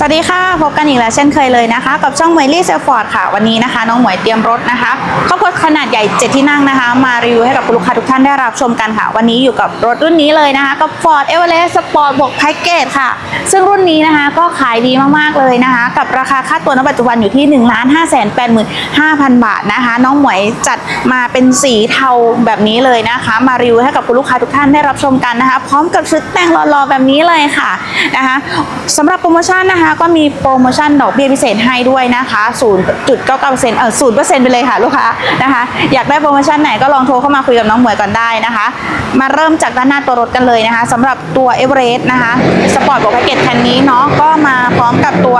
สวัสดีค่ะ พบกันอีกแล้วเช่นเคยเลยนะคะ กับช่องหมวยลี่เซลฟอร์ดค่ะ วันนี้นะคะ น้องหมวยเตรียมรถนะคะครอบครัวขนาดใหญ่ 7 ที่นั่งนะคะ มารีวิวให้กับคุณลูกค้าทุกท่านได้รับชมกันค่ะ วันนี้อยู่กับรถรุ่นนี้เลยนะคะ กับ Ford Everest Sport บวกแพ็กเกจค่ะ ซึ่งรุ่นนี้นะคะก็ขายดีมากๆเลยนะคะ กับราคาค่าตัวณปัจจุบันอยู่ที่ 1 5 8 5 0 0 0 บาทนะคะ น้องหมวยจัดมาเป็นสีเทาแบบนี้เลยนะคะ มารีวิวให้กับคุณลูกค้าทุกท่านได้รับชมกันนะคะ พร้อมกับชุดแต่งหล่อๆแบบนี้เลยค่ะนะคะสำหรับโปรโมชั่นนะคะก็มีโปรโมชั่นดอกเบี้ยพิเศษให้ด้วยนะคะ0.99%เออ0%ไปเลยค่ะลูกค้านะคะ อยากได้โปรโมชั่นไหนก็ลองโทรเข้ามาคุยกับน้องหมวยก่อนได้นะคะ มาเริ่มจากด้านหน้าตัวรถกันเลยนะคะสำหรับตัวเอเวอเรสต์นะคะสปอร์ตบอกแพ็กเกจคันนี้เนาะก็มาพร้อมกับตัว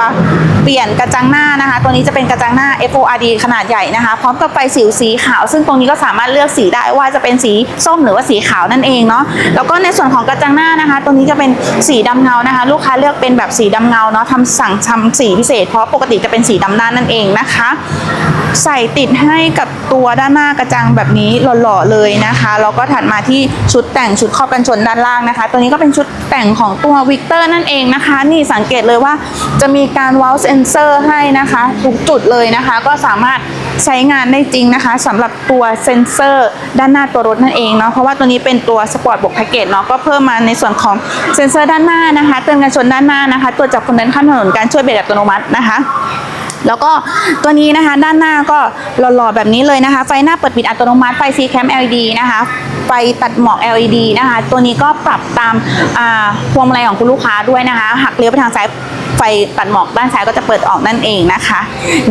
ปลี่ยนกระจังหน้านะคะ ตัวนี้จะเป็นกระจังหน้า FORD ขนาดใหญ่นะคะ พร้อมกับไฟสิวสีขาว ซึ่งตรงนี้ก็สามารถเลือกสีได้ว่าจะเป็นสีส้มหรือว่าสีขาวนั่นเองเนาะ แล้วก็ในส่วนของกระจังหน้านะคะ ตัวนี้จะเป็นสีดำเงานะคะ ลูกค้าเลือกเป็นแบบสีดำเงาเนาะทำสั่งทำสีพิเศษ เพราะปกติจะเป็นสีดำด้านนั่นเองนะคะ ใส่ติดให้กับตัวด้านหน้ากระจังแบบนี้หล่อๆเลยนะคะแล้วก็ถัดมาที่ชุดแต่งชุดครอบกันชนด้านล่างนะคะ ตัวนี้ก็เป็นชุดแต่งของตัววิกเตอร์นั่นเองนะคะ นี่สังเกตเลยว่าจะมีการว a ลเซนเซอร์ให้นะคะ ทุกจุดเลยนะคะ ก็สามารถใช้งานได้จริงนะคะสำหรับตัวเซนเซอร์ด้านหน้าตัวรถนั่นเองเนาะเพราะว่าตัวนี้เป็นตัวสปอร์ตบวกแพ็กเกจเนาะก็เพิ่มมาในส่วนของเซนเซอร์ด้านหน้านะคะ เตือนกันชนด้านหน้านะคะ ตัวจับคนเดินข้ามถนนการช่วยเบรกอัตโนมัตินะคะ แล้วก็ตัวนี้นะคะด้านหน้าก็หล่อๆแบบนี้เลยนะคะ ไฟหน้าเปิดปิดอัตโนมัติไฟ C cam LED นะคะไฟตัดหมอก LED นะคะ ตัวนี้ก็ปรับตามอ่าพวงมาลัยของคุณลูกค้าด้วยนะคะ หักเลี้ยวไปทางซ้ายไฟตัดหมอกด้านซ้ายก็จะเปิดออกนั่นเองนะคะ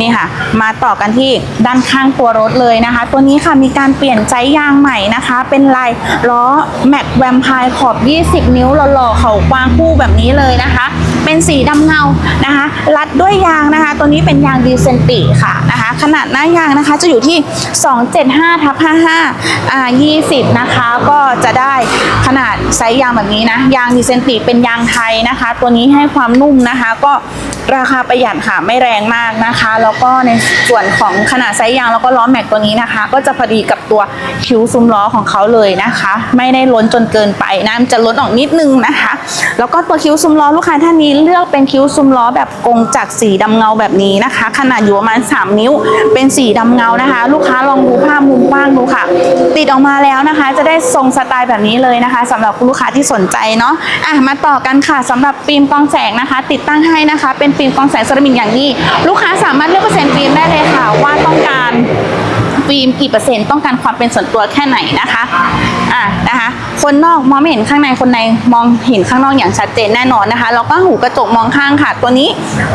นี่ค่ะ มาต่อกันที่ด้านข้างตัวรถเลยนะคะ ตัวนี้ค่ะมีการเปลี่ยนใจยางใหม่นะคะ เป็นลายล้อแม็กแวมไพร์ขอบ 20 นิ้วหล่อๆเขากวางคู่แบบนี้เลยนะคะ เป็นสีดำเงานะคะ รัดด้วยยางนะคะ ตัวนี้เป็นยางดีเซนติค่ะนะคะขนาดหน้ายางนะคะจะอยู่ที่ 275ทับ55อ่า20 นะคะก็จะได้ขนาดไซส์ยางแบบนี้นะยางดีเซนติเป็นยางไทยนะคะ ตัวนี้ให้ความนุ่มนะคะก็ ราคาประหยัดค่ะไม่แรงมากนะคะ แล้วก็ในส่วนของขนาดไซส์ยางแล้วก็ล้อแม็กตัวนี้นะคะ ก็จะพอดีกับตัวคิวซุ้มล้อของเขาเลยนะคะ ไม่ได้ล้นจนเกินไปนะมันจะล้นออกนิดนึงนะคะ แล้วก็ตัวคิ้วซุ้มล้อลูกค้าท่านนี้เลือกเป็นคิ้วซุ้มล้อแบบกงจักสีดำเงาแบบนี้นะคะ ขนาดอยู่ประมาณ 3 นิ้ว เป็นสีดำเงานะคะ ลูกค้าลองดูภาพมุมกว้างดูค่ะ ติดออกมาแล้วนะคะ จะได้ทรงสไตล์แบบนี้เลยนะคะสำหรับลูกค้าที่สนใจเนาะอะมาต่อกันค่ะสำหรับฟิล์มกองแสงนะคะ ติดตั้งให้นะคะเป็นฟิล์มกองแสงเซรามิกอย่างนี้ ลูกค้าสามารถเลือกเปอร์เซ็นต์ฟิล์มได้เลยค่ะ ว่าต้องการฟิล์มกี่เปอร์เซ็นต์ต้องการความเป็นส่วนตัวแค่ไหนนะคะอะนะคะคนนอกมองไม่เห็นข้างในคนในมองเห็นข้างนอกอย่างชัดเจนแน่นอนนะคะแล้วก็หูกระจกมองข้างค่ะ ตัวนี้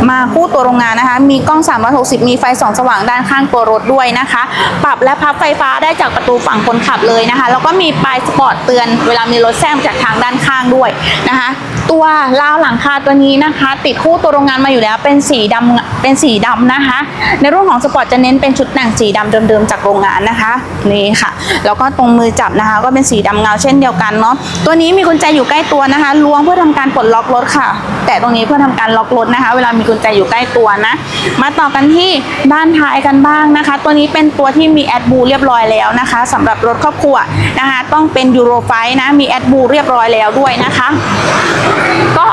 มาคู่ตัวโรงงานนะคะ มีกล้อง 360 มีไฟส่องสว่างด้านข้างตัวรถด้วยนะคะ ปรับและพับไฟฟ้าได้จากประตูฝั่งคนขับเลยนะคะ แล้วก็มีปลายสปอร์ตเตือนเวลามีรถแซงจากทางด้านข้างด้วยนะคะ ตัวราวหลังคาตัวนี้นะคะ ติดคู่ตัวโรงงานมาอยู่แล้วเป็นสีดำเป็นสีดำนะคะ ในรุ่นของสปอร์ตจะเน้นเป็นชุดแต่งสีดำเดิมๆจากโรงงานนะคะนี่ค่ะ แล้วก็ตรงมือจับนะคะ ก็เป็นสีดำเงาเช่นเดียวกันเนาะตัวนี้มีกุญแจอยู่ใกล้ตัวนะคะล้วงเพื่อทำการปลดล็อกรถค่ะ แต่ตรงนี้เพื่อทำการล็อกรถนะคะ เวลามีกุญแจอยู่ใกล้ตัวนะ มาต่อกันที่ด้านท้ายกันบ้างนะคะ ตัวนี้เป็นตัวที่มีแอดบูเรียบร้อยแล้วนะคะสำหรับรถครอบครัวนะคะ ต้องเป็นยูโรไฟนะมีแอดบูเรียบร้อยแล้วด้วยนะคะก็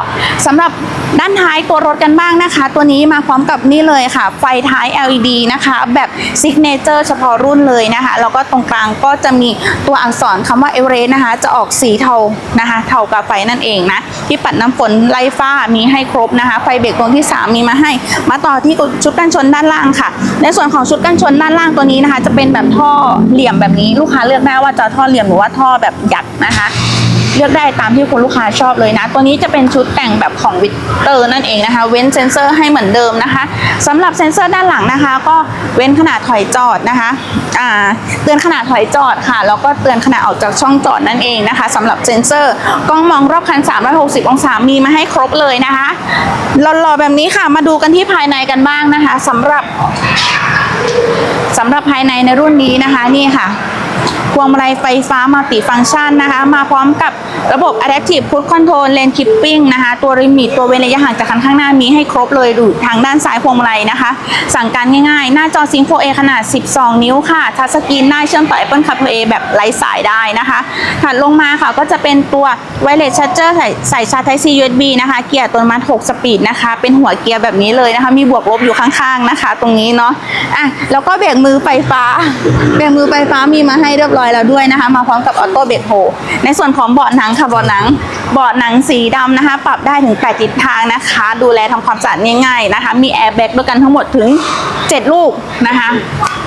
สำหรับด้านท้ายตัวรถกันบ้างนะคะ ตัวนี้มาพร้อมกับนี่เลยค่ะ ไฟท้าย LED นะคะ แบบซิกเนเจอร์เฉพาะรุ่นเลยนะคะ แล้วก็ตรงกลางก็จะมีตัวอักษรคำว่าเอเวอเรสต์นะคะ จะออกสีเทานะคะ เทากับไฟนั่นเองนะที่ปัดน้ำฝนไล่ฟ้ามีให้ครบนะคะ ไฟเบรกตรงที่ 3 มีมาให้ มาต่อที่ชุดกันชนด้านล่างค่ะ ในส่วนของชุดกันชนด้านล่างตัวนี้นะคะ จะเป็นแบบท่อเหลี่ยมแบบนี้ลูกค้าเลือกได้ว่าจะท่อเหลี่ยมหรือว่าท่อแบบหยักนะคะ เลือกได้ตามที่คุณลูกค้าชอบเลยนะ ตัวนี้จะเป็นชุดแต่งแบบของวิกเตอร์นั่นเองนะคะ เว้นเซนเซอร์ให้เหมือนเดิมนะคะสำหรับเซนเซอร์ด้านหลังนะคะ ก็เว้นขนาดถอยจอดนะคะเตือนขนาดถอยจอดค่ะ แล้วก็เตือนขนาดออกจากช่องจอดนั่นเองนะคะสำหรับเซนเซอร์กล้องมองรอบคัน 360 องศา มีมาให้ครบเลยนะคะหล่อๆแบบนี้ค่ะ มาดูกันที่ภายในกันบ้างนะคะสำหรับสำหรับภายในในรุ่นนี้นะคะนี่ค่ะ พวงมาลัยไฟฟ้ามัลติฟังก์ชันนะคะ มาพร้อมกับระบบ Adaptive Cruise Control Lane Keeping นะคะ ตัวริมิตตัวเว้นระยะห่างจากคันข้างหน้ามีให้ครบเลยดูทางด้านซ้ายพวงมาลัยนะคะ สั่งการง่ายๆ หน้าจอ Sync 4A ขนาด 12 นิ้วค่ะ ทัชสกรีนหน้าเชื่อมต่อ Apple CarPlay แบบไร้สายได้นะคะถัดลงมาค่ะก็จะเป็นตัว Wireless Charger ใส่ใส่ชาร์จ Type C USB นะคะ เกียร์ตัวมัด6สปีดนะคะ เป็นหัวเกียร์แบบนี้เลยนะคะ มีบวกลบอยู่ข้างๆนะคะ ตรงนี้เนาะอะแล้วก็เบรกมือไฟฟ้าเบรกมือไฟฟ้ามีมาให้เรียบร้อยแล้วด้วยนะคะ มาพร้อมกับออโต้เบรกโฮในส่วนของเบาะหนังค่ะเบาะหนัง เบาะหนังสีดำนะคะ ปรับได้ถึง8ทิศทางนะคะ ดูแลทำความสะอาดง่ายๆนะคะ มีแอร์แบ็กด้วยกันทั้งหมดถึง 7 ลูกนะคะ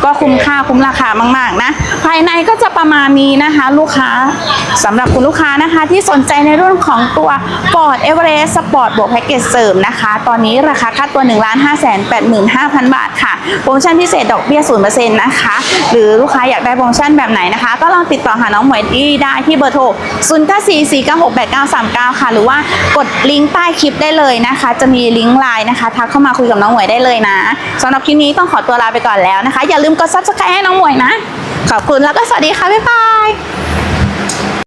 ก็คุ้มค่าคุ้มราคามากๆนะ ภายในก็จะประมาณนี้นะคะ ลูกค้าสำหรับคุณลูกค้านะคะ ที่สนใจในรื่องของตัว Ford Everest Sport บวกแพ็กเกจเสริมนะคะ ตอนนี้ราคาค่าตัว 1,585,000 บาทค่ะโปรโมชั่นพิเศษดอกเบี้ย0%นะคะ หรือลูกค้าอยากได้โปรโมชั่นแบบไหนนะคะ ก็ลองติดต่อหาน้องหมวยดีได้ที่เบอร์โทร0-449689 3 9 ค่ะ หรือว่ากดลิงก์ใต้คลิปได้เลยนะคะ จะมีลิงก์ไลน์นะคะทักเข้ามาคุยกับน้องหมวยได้เลยนะสำหรับคลิปนี้ต้องขอตัวลาไปก่อนแล้วนะคะ อย่าลืมกดซับสไครต์ให้น้องหมวยนะ ขอบคุณแล้วก็สวัสดีค่ะบ๊ายบาย